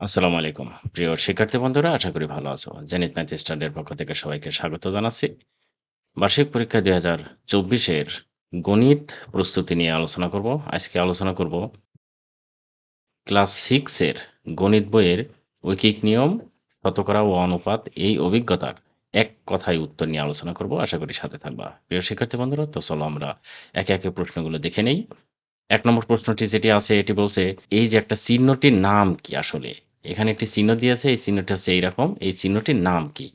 আসসালামু আলাইকুম। প্রিয় শিক্ষার্থী বন্ধুরা আশা করি ভালো আছো। জেনিত ম্যাথ স্টাডির পক্ষ থেকে সবাইকে স্বাগত জানাচ্ছি। বার্ষিক পরীক্ষা দুই হাজার চব্বিশের গণিত প্রস্তুতি নিয়ে আলোচনা করব। আজকে আলোচনা করব ক্লাস সিক্সের গণিত বইয়ের ঐকিক নিয়ম, শতকরা ও অনুপাত এই অভিজ্ঞতার এক কথায় উত্তর নিয়ে আলোচনা করব। আশা করি সাথে থাকবা। প্রিয় শিক্ষার্থী বন্ধুরা তো চলো আমরা একে, একে প্রশ্নগুলো দেখে নেই। এক নম্বর প্রশ্নটি যেটি আছে এটি বলছে, এই যে একটা চিহ্নটির নাম কি আসলে? এখানে একটি চিহ্ন দিয়েছে, এই চিহ্নটি হচ্ছে এইরকম। এই চিহ্নটির নাম কি?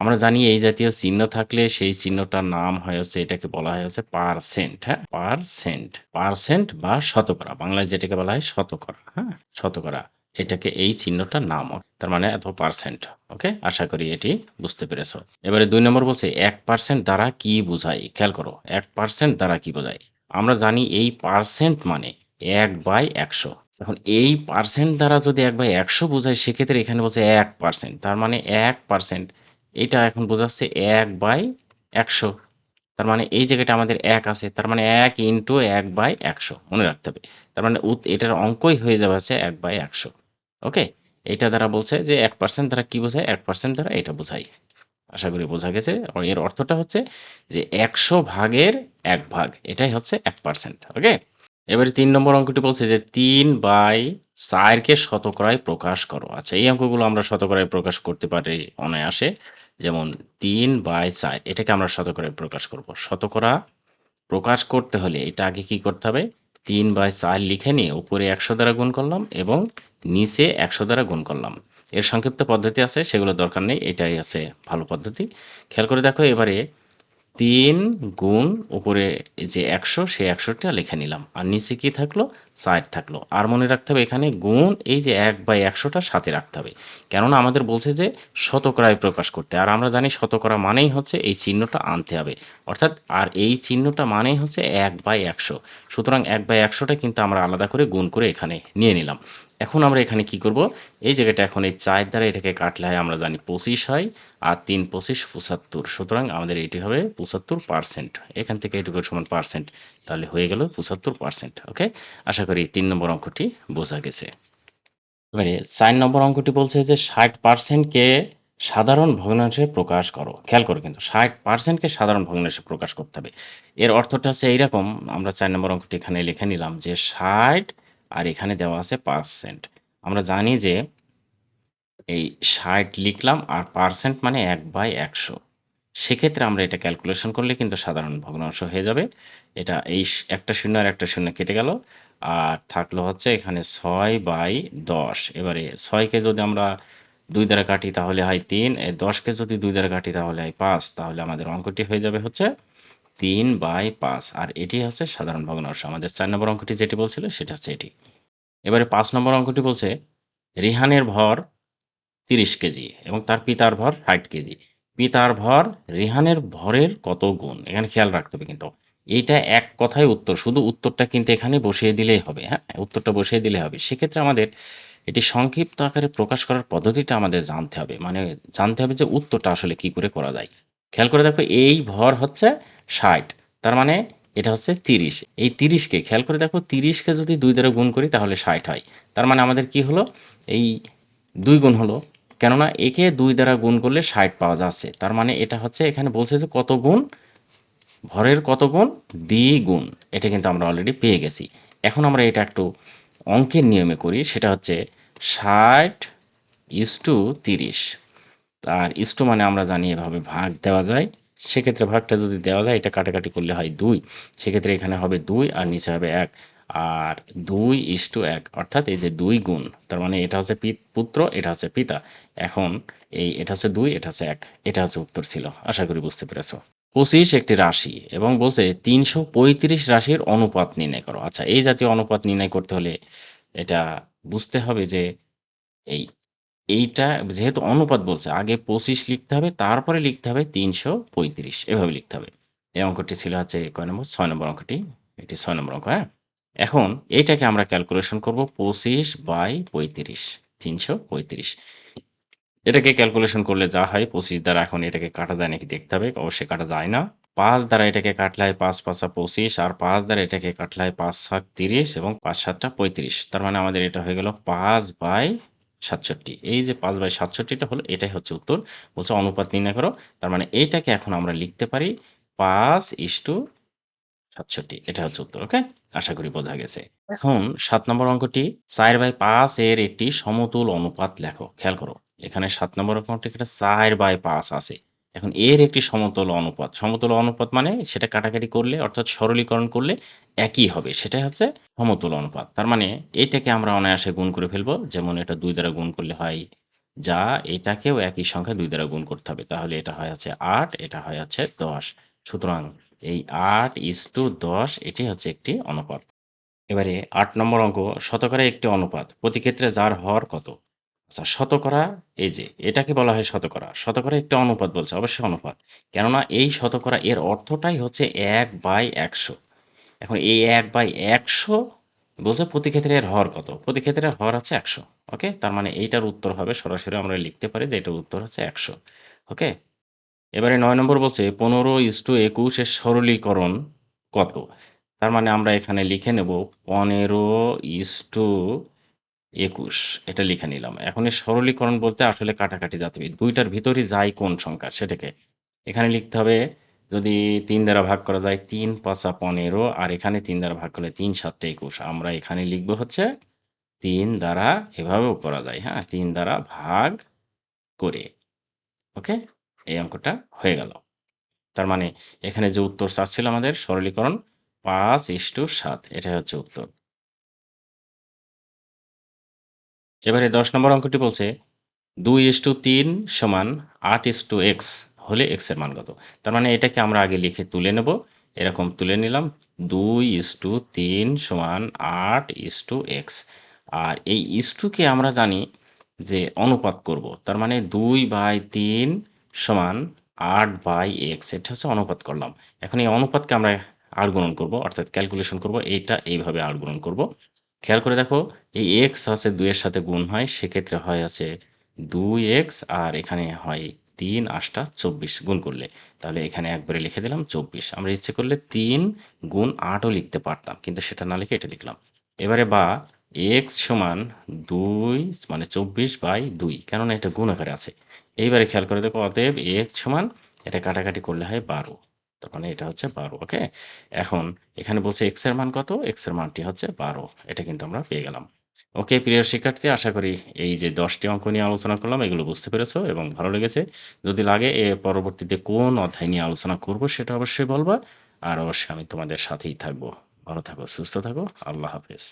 আমরা জানি এই জাতীয় চিহ্ন থাকলে সেই চিহ্নটার নাম হয় হচ্ছে এটাকে বলা হয় হচ্ছে পারসেন্ট, হ্যাঁ? পারসেন্ট, পারসেন্ট বা শতকরা। বাংলায় যেটাকে বলা হয় শতকরা, হ্যাঁ? শতকরা। এটাকে এই চিহ্নটার নাম। তার মানে এত পারসেন্ট। ওকে? আশা করি এটি বুঝতে পেরেছ। এবারে দুই নম্বর বলছে ১% দ্বারা কি বোঝায়? খেয়াল করো। ১% দ্বারা কি বোঝায়? আমরা জানি এই পারসেন্ট মানে ১/১০০ এখন এই পার্সেন্ট দ্বারা যদি ১/১০০ বোঝায়, সেক্ষেত্রে এখানে বলছে এক পার্সেন্ট তার মানে এক পার্সেন্ট এটা এখন বোঝাচ্ছে ১/১০০ তার মানে এই জায়গাটা আমাদের এক আছে। তার মানে এক ইন্টু ১/১০০ মনে রাখতে হবে। তার মানে এটার অঙ্কই হয়ে যাবে হচ্ছে ১/১০০ ওকে? এটা দ্বারা বলছে যে এক পার্সেন্ট দ্বারা কী বোঝায়? এক পার্সেন্ট দ্বারা এটা বোঝায়। আশা করি বোঝা গেছে। এর অর্থটা হচ্ছে যে ১০০ ভাগের এক ভাগ। এটাই হচ্ছে এক পার্সেন্ট ওকে? এবারে তিন নম্বর অঙ্কটি বলছে যে ৩/৪ কে শতকরায় প্রকাশ করো। আচ্ছা এই অঙ্কগুলো আমরা শতকরায় প্রকাশ করতে পারি অনায়াসে। যেমন ৩/৪ এটাকে আমরা শতকরায় প্রকাশ করব। শতকরা প্রকাশ করতে হলে এটা আগে কি করতে হবে? ৩/৪ লিখে নিয়ে উপরে ১০০ দ্বারা গুণ করলাম এবং নিচে ১০০ দ্বারা গুণ করলাম। এর সংক্ষিপ্ত পদ্ধতি আছে, সেগুলো দরকার নেই। এটাই আছে ভালো পদ্ধতি। খেয়াল করে দেখো, এবারে ৩ গুণ উপরে যে ১০০ সেই ১০০ টা লিখে নিলাম। আর নিচে কি থাকল? ৪ থাকল। আর মনে রাখতে হবে, এখানে গুণ এই যে ১/১০০ টা সাথে রাখতে হবে। কেননা আমাদের বলছে যে শতকরায় প্রকাশ করতে। আর আমরা জানি শতকরা মানেই হচ্ছে এই চিহ্নটা আনতে হবে। অর্থাৎ, আর এই চিহ্নটা মানেই হচ্ছে ১/১০০ সুতরাং ১/১০০ টা কিন্তু আমরা আলাদা করে গুণ করে এখানে নিয়ে নিলাম। এখন আমরা এখানে কি করব? এই জায়গাটা এখন এই ৪ দ্বারা এটাকে কাটলে হয়, আমরা জানি ২৫ হয়। আর ৩ ২৫ ৭৫ সুতরাং আমাদের এটি হবে ৭৫% এখান থেকে এটুকু সমান পার্সেন্ট, তাহলে হয়ে গেল ৭৫% ওকে? আশা করি তিন নম্বর অঙ্কটি বোঝা গেছে। এবারে চার নম্বর অঙ্কটি বলছে যে ৬০% কে সাধারণ ভগ্নাংশে প্রকাশ করো। খেয়াল করো কিন্তু ৬০% কে সাধারণ ভগ্নাংশে প্রকাশ করতে হবে। এর অর্থটা হচ্ছে এইরকম, আমরা চার নম্বর অঙ্কটি এখানে লিখে নিলাম যে ৬০ আর এখানে দেওয়া আছে পার্সেন্ট। আমরা জানি যে এই ৬০ লিখলাম আর পার্সেন্ট মানে ১/১০০ সেক্ষেত্রে আমরা এটা ক্যালকুলেশন করলে কিন্তু সাধারণ ভগ্নাংশ হয়ে যাবে। এটা এই একটা শূন্য আর একটা শূন্য কেটে গেল। আর থাকল হচ্ছে এখানে ৬/১০ এবারে ৬ কে যদি আমরা দুই দ্বারা কাটি তাহলে হয় তিন এ ১০ কে যদি দুই দ্বারা কাটি তাহলে হয় পাঁচ তাহলে আমাদের অঙ্কটি হয়ে যাবে হচ্ছে ৩/৫ আর এটি হচ্ছে সাধারণ ভগ্নাংশ। আমাদের চার নম্বর অঙ্কটি যেটি বলছিল সেটা হচ্ছে এটি। এবারে পাঁচ নম্বর অঙ্কটি বলছে রিহানের ভর ৩০ কেজি এবং তার পিতার ভর ৬০ কেজি। পিতার ভর রিহানের ভরের কত গুণ? এখানে খেয়াল রাখতে হবে কিন্তু। এইটা এক কথায় উত্তর। শুধু উত্তরটা কিন্তু এখানে বসিয়ে দিলেই হবে, হ্যাঁ? উত্তরটা বসিয়ে দিলে হবে। সেক্ষেত্রে আমাদের এটি সংক্ষিপ্ত আকারে প্রকাশ করার পদ্ধতিটা আমাদের জানতে হবে। মানে জানতে হবে যে উত্তরটা আসলে কি করে করা যায়। খেয়াল করে দেখো এই ভর হচ্ছে ৬০ তার মানে এটা হচ্ছে ৩০ এই তিরিশকে খেয়াল করে দেখো, তিরিশকে যদি দুই দ্বারা গুণ করি তাহলে ৬০ হয়। তার মানে আমাদের কি হলো? এই দুই গুণ হলো। কেননা একে দুই দ্বারা গুণ করলে ৬০ পাওয়া যাচ্ছে। তার মানে এটা হচ্ছে এখানে বলছে যে কত গুণ? ভরের কত গুণ? দ্বিগুণ। এটা কিন্তু আমরা অলরেডি পেয়ে গেছি। এখন আমরা এটা একটু অঙ্কের নিয়মে করি সেটা হচ্ছে ৬০:৩০ আর ইস্টু মানে আমরা জানি এভাবে ভাগ দেওয়া যায়। সেক্ষেত্রে ভাগটা যদি দেওয়া যায়, এটা কাটাকাটি করলে হয় ২ সেক্ষেত্রে এখানে হবে ২ আর নিচে হবে ১ আর ২:১ অর্থাৎ এই যে ২ গুণ, তার মানে এটা হচ্ছে পুত্র, এটা হচ্ছে পিতা। এখন এই এটা হচ্ছে ২ এটা হচ্ছে ১ এটা হচ্ছে উত্তর ছিল। আশা করি বুঝতে পেরেছ। ২৫ একটি রাশি এবং বলছে ৩৩৫ রাশির অনুপাত নির্ণয় করো। আচ্ছা এই জাতীয় অনুপাত নির্ণয় করতে হলে এটা বুঝতে হবে যে এই এইটা যেহেতু অনুপাত বলছে আগে ২৫ লিখতে হবে তারপরে লিখতে হবে ৩৩৫ এভাবে লিখতে হবে। এই অঙ্কটি ছিল হচ্ছে কয় নম্বর? ছয় নম্বর অঙ্কটি। এটি ছয় নম্বর অঙ্ক, হ্যাঁ? এখন এইটাকে আমরা ক্যালকুলেশন করব ২৫/৩৫ ৩৩৫ এটাকে ক্যালকুলেশন করলে যা হয় ২৫ দ্বারা এখন এটাকে কাটা যায় নাকি দেখতে হবে। অবশ্যই কাটা যায় না। পাঁচ দ্বারা এটাকে কাটলে হয় ৫ ৫ ২৫ আর পাঁচ দ্বারা এটাকে কাটলে হয় ৫ ৭ ৩০ এবং ৫ ৭ ৩৫ তার মানে আমাদের এটা হয়ে গেল ৫/৩০ সাতষট্টি। এই যে পাঁচ বাই সাতষট্টিটা হলো, এটাই হচ্ছে উত্তর। বলছে অনুপাত নির্ণয় করো, তার মানে এইটাকে এখন আমরা লিখতে পারি পাঁচ ইস্টু সাতষট্টি। এটা হচ্ছে উত্তর, ওকে? আশা করি বোঝা গেছে। এখন সাত নম্বর অঙ্কটি, চার বাই পাঁচ এর একটি সমতুল অনুপাত লেখো, খেয়াল করো। এখানে সাত নম্বর অঙ্কটি একটা চার বাই পাঁচ আছে। এখন এর একটি সমতল অনুপাত। সমতল অনুপাত মানে সেটা কাটাকাটি করলে, অর্থাৎ সরলীকরণ করলে একই হবে। সেটাই হচ্ছে সমতুল অনুপাত। তার মানে এইটাকে আমরা অনায়াসে গুণ করে ফেলব। যেমন এটা দুই দ্বারা গুণ করলে হয় যা, এটাকেও একই সংখ্যা দুই দ্বারা গুণ করতে হবে। তাহলে এটা হয় হচ্ছে আট, এটা হয় আছে দশ। সুতরাং এই আট ইস টু দশ, এটি হচ্ছে একটি অনুপাত। এবারে আট নম্বর অঙ্ক, শতকরা একটি অনুপাত। প্রতি ক্ষেত্রে যার হর কত? আচ্ছা শতকরা, এই যে, এটাকে বলা হয় শতকরা। শতকরা একটা অনুপাত বলছে, অবশ্যই অনুপাত। কেননা এই শতকরা এর অর্থটাই হচ্ছে এক বাই একশো। এখন এই এক বাই একশো বলছে প্রতি ক্ষেত্রে এর হর কত? প্রতি ক্ষেত্রে হর আছে একশো, ওকে? তার মানে এইটার উত্তর হবে, সরাসরি আমরা লিখতে পারি যে এটার উত্তর হচ্ছে একশো, ওকে? এবারে নয় নম্বর বলছে, পনেরো ইস্টু একুশের সরলীকরণ কত? তার মানে আমরা এখানে লিখে নেব, পনেরো ইস্টু একুশ, এটা লিখে নিলাম। এখন এই সরলীকরণ বলতে আসলে কাটাকাটি যাতে দুইটার ভিতরই যায় কোন সংখ্যা, সেটাকে এখানে লিখতে হবে, যদি তিন দ্বারা ভাগ করা যায় তিন পাঁচা পনেরো, আর এখানে তিন দ্বারা ভাগ করলে তিন সাতটা একুশ। আমরা এখানে লিখব হচ্ছে তিন দ্বারা এভাবেও করা যায় হ্যাঁ? তিন দ্বারা ভাগ করে, ওকে? এই অঙ্কটা হয়ে গেল। তার মানে এখানে যে উত্তর চাচ্ছিল আমাদের সরলীকরণ পাঁচ ইস্টু সাত, এটাই হচ্ছে উত্তর। এবারে দশ নম্বর অঙ্কটি বলছে দুই ইস্টু তিন সমান আট ইস টু এক্স হলে এক্সের মান কত? তার মানে এটাকে আমরা আগে লিখে তুলে নেব। এরকম তুলে নিলাম, দুই ইস্টু তিন সমান আট ইস্টু এক্স। আর এই ইস্টুকে আমরা জানি যে অনুপাত করব। তার মানে দুই বাই তিন সমান আট বাই এক্স, এটা হচ্ছে অনুপাত করলাম। এখন এই অনুপাতকে আমরা আট গুণন করব, অর্থাৎ ক্যালকুলেশন করব, এইটা এইভাবে আট গুণন করব। খেয়াল করে দেখো, এই এক্স আছে দুইয়ের সাথে গুণ হয়, সেক্ষেত্রে হয় আছে দুই এক্স আর এখানে হয় তিন আটটা চব্বিশ গুণ করলে। তাহলে এখানে একবারে লিখে দিলাম চব্বিশ। আমরা ইচ্ছে করলে তিন গুণ আটও লিখতে পারতাম, কিন্তু সেটা না লিখে এটা লিখলাম। এবারে বা এক্স সমান দুই মানে চব্বিশ বাই দুই, কেননা এটা গুণ আকারে আছে। এইবারে খেয়াল করে দেখো, অতএব এক্স সমান, এটা কাটাকাটি করলে হয় বারো। তার মানে এটা হচ্ছে বারো, ওকে? এখন এখানে বলছে এক্সের মান কত? এক্সের মানটি হচ্ছে বারো, এটা কিন্তু আমরা পেয়ে গেলাম। ওকে, প্রিয় শিক্ষার্থী, আশা করি এই যে দশটি অঙ্ক নিয়ে আলোচনা করলাম, এগুলো বুঝতে পেরেছ এবং ভালো লেগেছে। যদি লাগে, এ পরবর্তীতে কোন অধ্যায় নিয়ে আলোচনা করব সেটা অবশ্যই বলবা। আর অবশ্যই আমি তোমাদের সাথেই থাকব। ভালো থাকো, সুস্থ থাকো। আল্লাহ হাফেজ।